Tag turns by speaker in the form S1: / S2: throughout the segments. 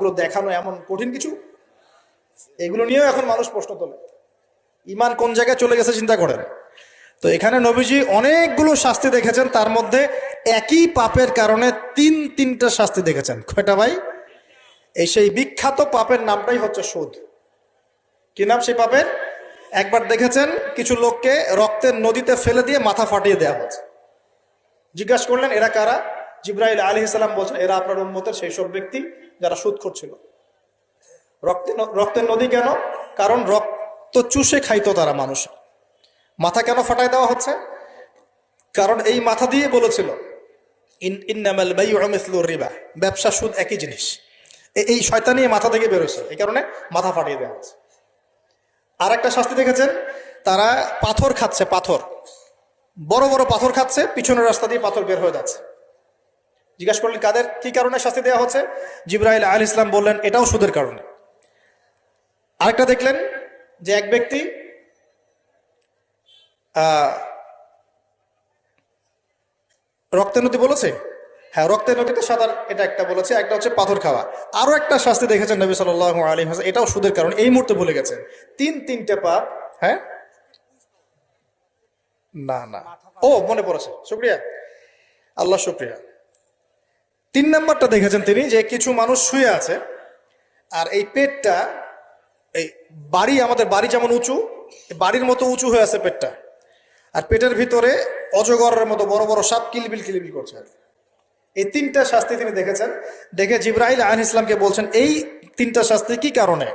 S1: এগুলো দেখানো এমন কঠিন কিছু, এগুলো নিয়েও এখন মানুষ প্রশ্ন তোলে। ইমান কোন জায়গায় চলে গেছে চিন্তা করেন? তো এখানে নবীজি অনেকগুলো শাস্তি দেখেছেন, তার মধ্যে একই পাপের কারণে তিন, তিনটা শাস্তি দেখেছেন। কয়টা ভাই? এই সেই বিখ্যাত পাপের নামটাই হচ্ছে সুদ। কি নাম সেই পাপের? একবার দেখেছেন কিছু লোককে রক্তের নদীতে ফেলে দিয়ে মাথা ফাটিয়ে দেওয়া হচ্ছে। জিজ্ঞাসা করলেন, এরা কারা? জিব্রাইল আলী ইসলাম বলছেন, এরা আপনার উন্মতের সেই সব ব্যক্তি যারা সুদ করছিল। রক্তে রক্তের নদী কেন? কারণ রক্ত চুষে খাইতো তারা মানুষ। মাথা কেন ফাটায় দেওয়া হচ্ছে? কারণ এই মাথা দিয়ে বলেছিল রিবা। ব্যবসা, সুদ একই জিনিস। এই শয়তানি মাথা থেকে বেরোছে এই কারণে মাথা ফাটিয়ে দেওয়া হচ্ছে। আর একটা শাস্তি দেখেছেন, তারা পাথর খাচ্ছে, পাথর। বড় বড় পাথর খাচ্ছে, পিছনের রাস্তা দিয়ে পাথর বের হয়ে যাচ্ছে। জিজ্ঞাসা করলেন, কাদের? কি কারণে শাস্তি দেওয়া হচ্ছে? জিব্রাইল আল ইসলাম বললেন, এটাও সুদের কারণে। আরেকটা দেখলেন যে এক ব্যক্তি রক্তের নদী বলেছে? হ্যাঁ রক্তের নদীতে সাঁতার, এটা একটা বলেছে, একটা হচ্ছে পাথর খাওয়া। আরও একটা শাস্তি দেখেছেন নবী সাল আলী হাসান এটাও সুদের কারণ, এই মুহূর্তে বলে গেছেন। তিন, তিনটে পাপ হ্যাঁ? না না। ও, মনে পড়েছে, শুক্রিয়া। আল্লাহ শুক্রিয়া। তিন নম্বরটা দেখেছেন তিনি, যে কিছু মানুষ শুয়ে আছে, আর এই পেটটা, এই বাড়ি, আমাদের বাড়ি যেমন উঁচু, বাড়ির মতো উঁচু হয়ে আছে পেটটা। আর পেটের ভিতরে অজগরের মতো বড় বড় সাপ কিলবিল কিলবিল করছে এই তিনটা শাস্তি তিনি দেখেছেন। দেখে জিব্রাহিল আহ ইসলামকে বলছেন, এই তিনটা শাস্তি কি কারণে?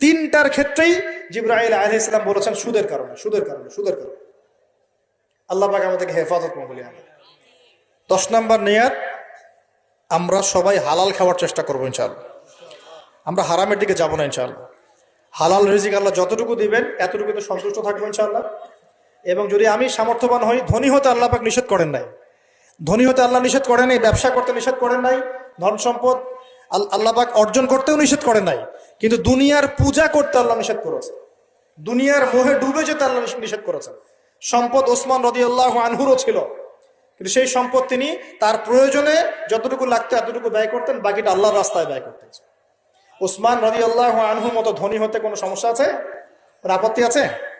S1: তিনটার ক্ষেত্রেই জিব্রাহিল আহ ইসলাম বলেছেন, সুদের কারণে সুদের কারণে সুদের কারণে। আল্লাহ পাক আমাদেরকে হেফাজত আমরা দশ নম্বর নিয়াত আমরা সবাই হালাল খাওয়ার চেষ্টা করব ইনশাআল্লাহ। আমরা হারামের দিকে যাব না ইনশাআল্লাহ। হালাল রিজিক আল্লাহ যতটুকু দিবেন এতটুকুতে সন্তুষ্ট থাকব ইনশাআল্লাহ। এবং যদি আমি সামর্থ্যবান হই, ধনী হতে আল্লাহ পাক নিষেধ করেন নাই। ধনী হতে আল্লাহ নিষেধ করেন নাই, ব্যবসা করতে নিষেধ করেন নাই, ধন সম্পদ আল- আল্লাহ পাক অর্জন করতেও নিষেধ করেন নাই। কিন্তু দুনিয়ার পূজা করতে আল্লাহ নিষেধ করেছে দুনিয়ার মোহে ডুবে যেতে আল্লাহ নিষেধ- করেছেন। সম্পদ ওসমান রদি আল্লাহ আনহুরও ছিল। কিন্তু সেই সম্পদ তিনি তার প্রয়োজনে যতটুকু লাগতো, এতটুকু ব্যয় করতেন, বাকিটা আল্লাহর রাস্তায় ব্যয় করতেন। ওসমান রবি আল্লাহ আনহুর মতো ধনী হতে কোনো সমস্যা আছে? আপত্তি আছে?